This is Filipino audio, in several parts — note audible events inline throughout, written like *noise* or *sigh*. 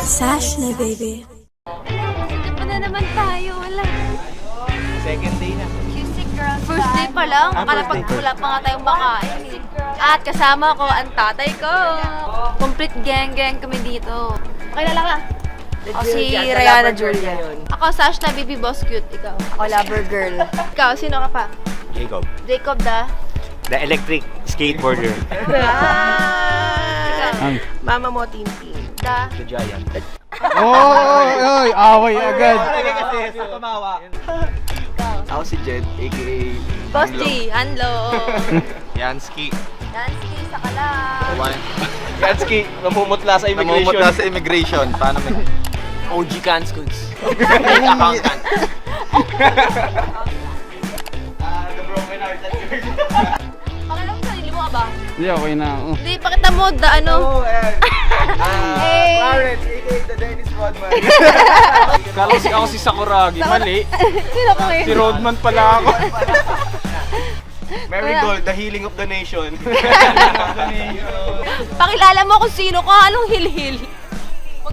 Sash na baby. Ano na naman tayo? Wala. Second day na. First day pa lang. Ah, Akala first pag day, first wala pa nga tayong makain. At kasama ko ang tatay ko. Complete gang-gang kami dito. Pakilala ka. Ako si Rayana Julia. Ako Sash na baby boss cute. Ikaw. Ako lover girl. Ikaw, sino ka pa? Jacob. Jacob da. The electric skateboarder. *laughs* Ikaw. Mama mo, Tintin. Da. The giant. Oh, oy, away agad. kasi tumawa. Ako si Jed, aka Boss G. Anlo. *laughs* Yansky. Nancy, sakala. Yansky, namumutla sa immigration. Namumutla sa immigration. Paano may... *laughs* OG cans goods. *laughs* Hindi, okay na ako. Hindi, pakita mo da ano. Eh. *laughs* Clarence, aka the Dennis Rodman. *laughs* Kala si ako si Sakuragi, mali. *laughs* Sino ko ngayon? Si Rodman pala ako. Marigold, the healing of the nation. Pakilala mo kung sino ka, anong hil-hil?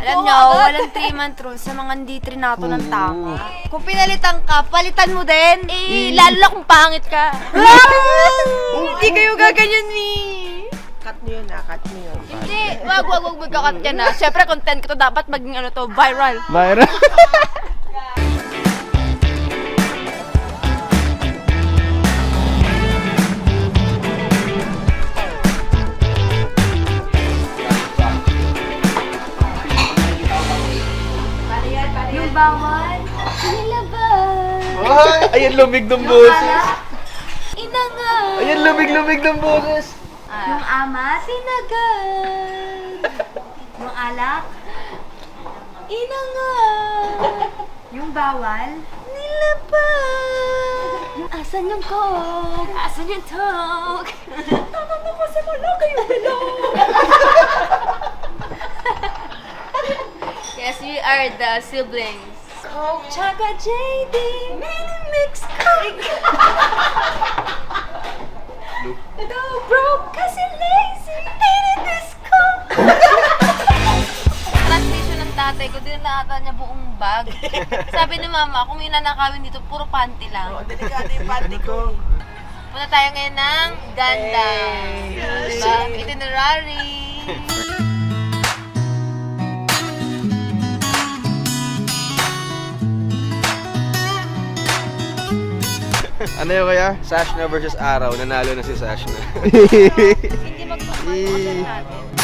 Alam nyo, walang 3 month rule sa mga hindi trinato ng tama. Kung pinalitan ka, palitan mo din. Eh, lalo na kung pangit ka. Hindi kayo gaganyan ni. Mo yun cut mo yun. Hindi, wag, wag, wag magkakat yan na. Siyempre, content ko to, dapat maging ano to, viral. Viral. Yung bawal, nilabas. Ayan, lumig ng boses. Ina nga. Ayan, lumig-lumig ng boses. Yung ama, tinagad. yung alak, inangat. yung bawal, nilabas. Asan yung coke? Asan yung talk? Tama ko kasi wala kayong bilog. yes, we are the siblings. Coke, Chaka JD, mini mix Coke. No, bro, kasi lazy. Tinidisco. Transition ng tatay ko, dinata niya buong bag. Sabi ni mama, kung may nanakawin dito, puro panty lang. Delikado yung panty ko. Punta tayo ngayon ng ganda. Diba? Itinerary. *laughs* Ano yun kaya? Sashna versus Araw. Nanalo na si Sashna. Hindi magpapalagay natin.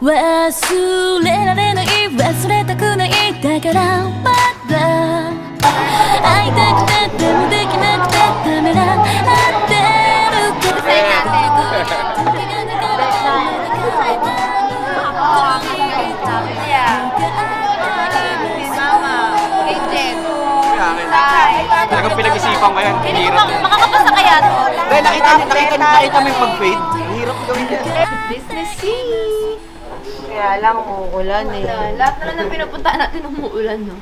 忘れられない忘れたくないだからまだ会いたくてでもできなくてためらってるけど Ko yan. Hindi ko mak- makakapasa kaya to. Dahil nakita niyo, nakita niyo, nakita mo yung pag-fade. Hirap gawin yan. Business sea. Kaya lang, uulan eh. Lahat na lang ng pinupuntahan natin umuulan, no?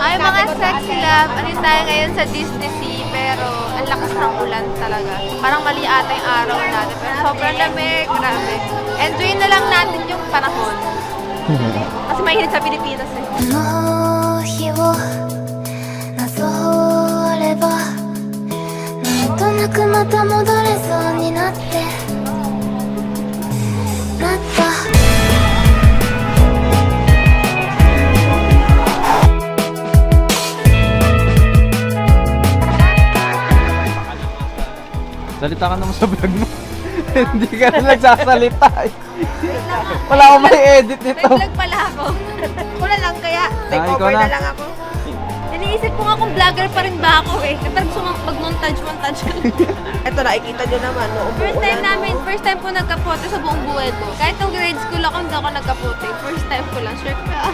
Ay, mga sexy love. Ano tayo ngayon sa Disney Sea, pero ang lakas ng ulan talaga. Parang mali ata yung araw natin. Pero sobrang lamig. Grabe. Enjoy na lang natin yung panahon. *laughs* Kasi mahilig sa Pilipinas eh. あの日をなぞればなんとなくまた戻れそうになってなった。 Salita ka naman sa vlog mo. *laughs* Hindi ka na nagsasalita eh. Wala akong may edit May nito. vlog pala ako. Wala lang kaya. Take Ah, ikaw over na. na lang ako. Iniisip ko nga kung vlogger pa rin ba ako eh. Pero gusto ko mag-montage-montage ko. Ito, *laughs* nakikita nyo naman. No, First time umuulan, namin, no. first time ko nagkapote sa buong buhay ko. Kahit nung grade school ako, hindi ako nagkapote. First time ko lang, sure ka.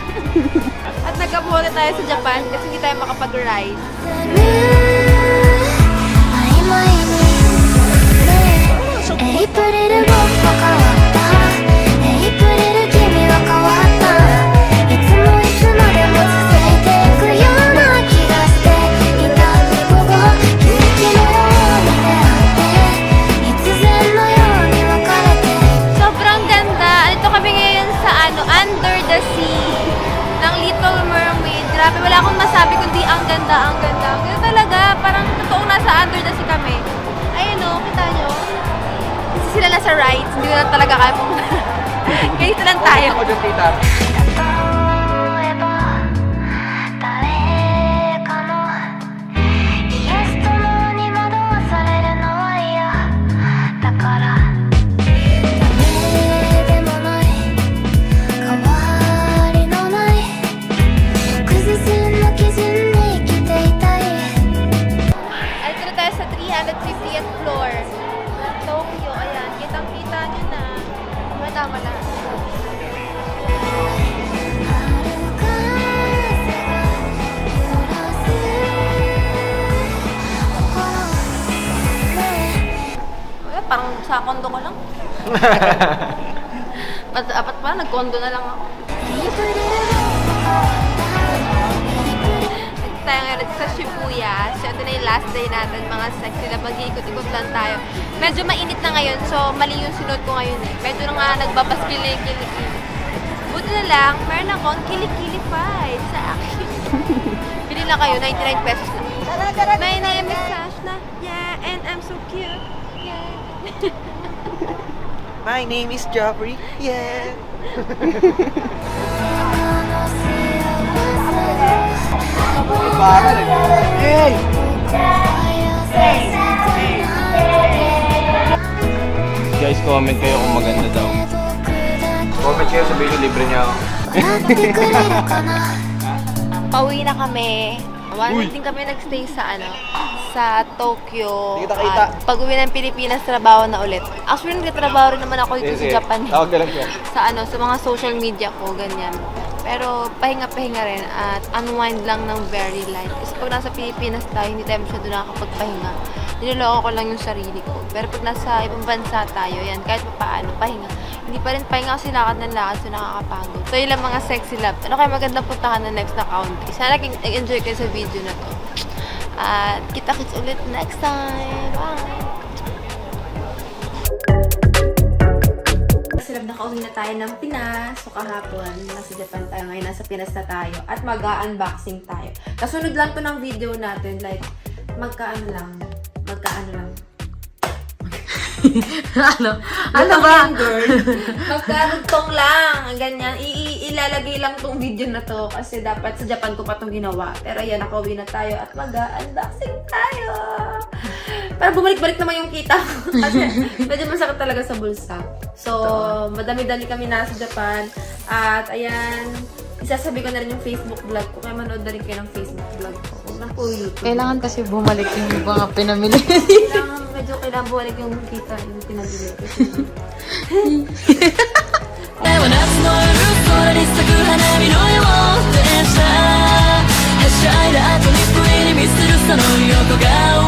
*laughs* At nagkapote tayo sa Japan kasi hindi tayo makapag-ride. 曖 kita nyo? Kasi sila nasa rides, hindi na talaga kaya pumunta. Ganito lang tayo. Ako dyan, tita. sa kondo ko lang. *laughs* Mas apat pa, nag-condo na lang ako. tayo ngayon sa Shibuya. So, ito na yung last day natin, mga sexy na mag-iikot-ikot lang tayo. Medyo mainit na ngayon, so mali yung sunod ko ngayon eh. Medyo na nga nagbabaskil na yung kilikili. Buti na lang, meron akong kilikili fight sa akin. *laughs* Bili na kayo, 99 pesos lang. May na-massage na. Yeah, and I'm so cute. *laughs* My name is Joffrey. Yeah. Hey! Guys, comment kayo kung maganda daw. Comment kayo, sabihin nyo libre niya ako. *laughs* Pauwi na kami. One Uy. week din kami nagstay sa ano, sa Tokyo. Hindi kita kita. At pag uwi ng Pilipinas, trabaho na ulit. Actually, nagtatrabaho rin naman ako dito sa Japan. Tawag ka lang siya. *laughs* Sa ano, sa mga social media ko, ganyan. Pero pahinga-pahinga rin at unwind lang ng very light. Kasi pag nasa Pilipinas tayo, hindi tayo masyado nakakapagpahinga. Niloloko ko lang yung sarili ko. Pero pag nasa ibang bansa tayo, yan, kahit pa paano, pahinga. Hindi pa rin pahinga kasi lakad ng lakad, so nakakapagod. So yun lang mga sexy love. Ano kaya magandang puntahan na next na country? Sana nag-enjoy kayo sa video na to. At kita-kits ulit next time. Bye! Sila nakauwi na tayo ng Pinas. So kahapon, nasa Japan tayo. Ngayon, nasa Pinas na tayo. At mag-unboxing tayo. Kasunod lang to ng video natin. Like, magkaano lang. Magkaano lang. *laughs* ano? Ano ba? girl. *laughs* Magkarugtong lang. Ang ganyan. I- ilalagay lang tong video na to. Kasi dapat sa Japan ko pa tong ginawa. Pero ayan, nakauwi na tayo. At mag-unboxing tayo. Pero bumalik-balik naman yung kita. *laughs* Kasi medyo masakit talaga sa bulsa. So, madami-dami kami nasa Japan. At ayan, isasabi ko na rin yung Facebook vlog ko. Kaya manood na rin kayo ng Facebook vlog ko. Ano po YouTube? Kailangan kasi bumalik yung mga pinamili. kailangan, medyo kailangan bumalik yung kita, yung pinamili. Eşya ile atılıp bu elimi sürü sanıyor Kogawa